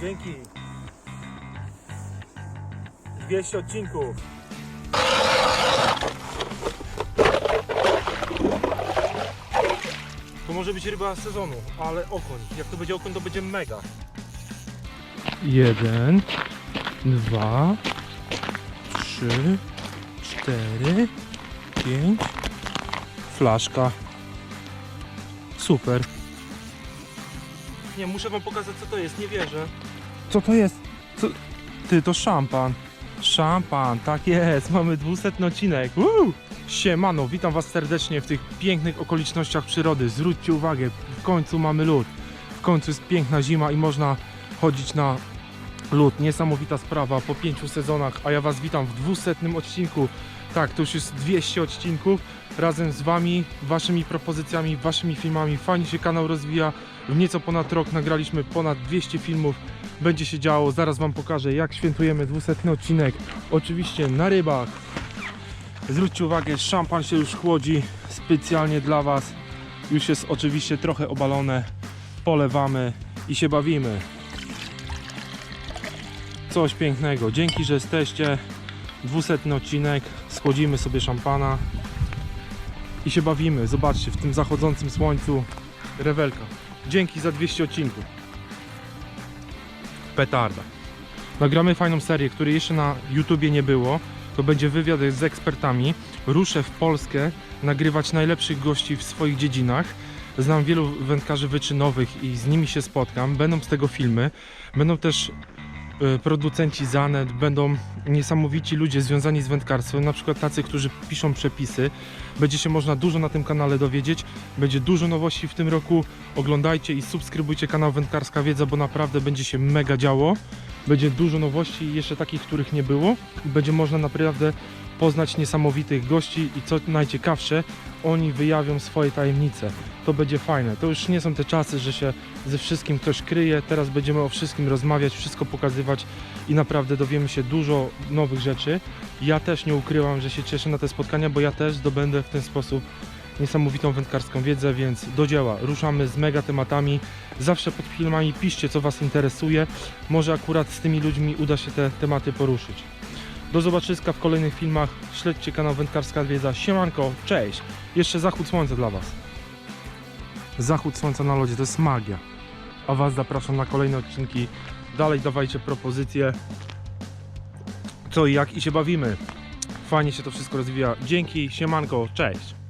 Dzięki. 200 odcinków. To może być ryba sezonu, ale okoń. Jak to będzie okoń, to będzie mega. Jeden, dwa, trzy, cztery, pięć. Flaszka. Super. Nie, muszę wam pokazać co to jest, nie wierzę. Co to jest? Co? Ty, to szampan. Szampan, tak jest, mamy 200 odcinek. Woo! Siemano, witam was serdecznie w tych pięknych okolicznościach przyrody. Zwróćcie uwagę, w końcu mamy lód. W końcu jest piękna zima i można chodzić na lód. Niesamowita sprawa po pięciu sezonach, a ja was witam w 200 odcinku. Tak, to już jest 200 odcinków razem z wami, waszymi propozycjami, waszymi filmami. Fajnie się kanał rozwija. W nieco ponad rok nagraliśmy ponad 200 filmów. Będzie się działo. Zaraz wam pokażę, jak świętujemy 200 odcinek. Oczywiście na rybach. Zwróćcie uwagę, szampan się już chłodzi specjalnie dla was. Już jest oczywiście trochę obalone. Polewamy i się bawimy. Coś pięknego. Dzięki, że jesteście. 200 odcinek. Schłodzimy sobie szampana i się bawimy. Zobaczcie, w tym zachodzącym słońcu rewelka. Dzięki za 200 odcinków. Petarda. Nagramy fajną serię, której jeszcze na YouTubie nie było. To będzie wywiad z ekspertami. Ruszę w Polskę nagrywać najlepszych gości w swoich dziedzinach. Znam wielu wędkarzy wyczynowych i z nimi się spotkam. Będą z tego filmy. Będą też producenci Zanet, będą niesamowici ludzie związani z wędkarstwem, na przykład tacy, którzy piszą przepisy. Będzie się można dużo na tym kanale dowiedzieć. Będzie dużo nowości w tym roku. Oglądajcie i subskrybujcie kanał Wędkarska Wiedza, bo naprawdę będzie się mega działo. Będzie dużo nowości, jeszcze takich, których nie było. Będzie można naprawdę poznać niesamowitych gości i co najciekawsze, oni wyjawią swoje tajemnice. To będzie fajne. To już nie są te czasy, że się ze wszystkim ktoś kryje. Teraz będziemy o wszystkim rozmawiać, wszystko pokazywać i naprawdę dowiemy się dużo nowych rzeczy. Ja też nie ukrywam, że się cieszę na te spotkania, bo ja też zdobędę w ten sposób niesamowitą wędkarską wiedzę, więc do dzieła. Ruszamy z mega tematami. Zawsze pod filmami piszcie, co Was interesuje. Może akurat z tymi ludźmi uda się te tematy poruszyć. Do zobaczyska w kolejnych filmach. Śledźcie kanał Wędkarska Wiedza. Siemanko, cześć! Jeszcze zachód słońca dla Was. Zachód słońca na lodzie to jest magia. A Was zapraszam na kolejne odcinki. Dalej dawajcie propozycje. Co i jak i się bawimy. Fajnie się to wszystko rozwija. Dzięki, siemanko, cześć!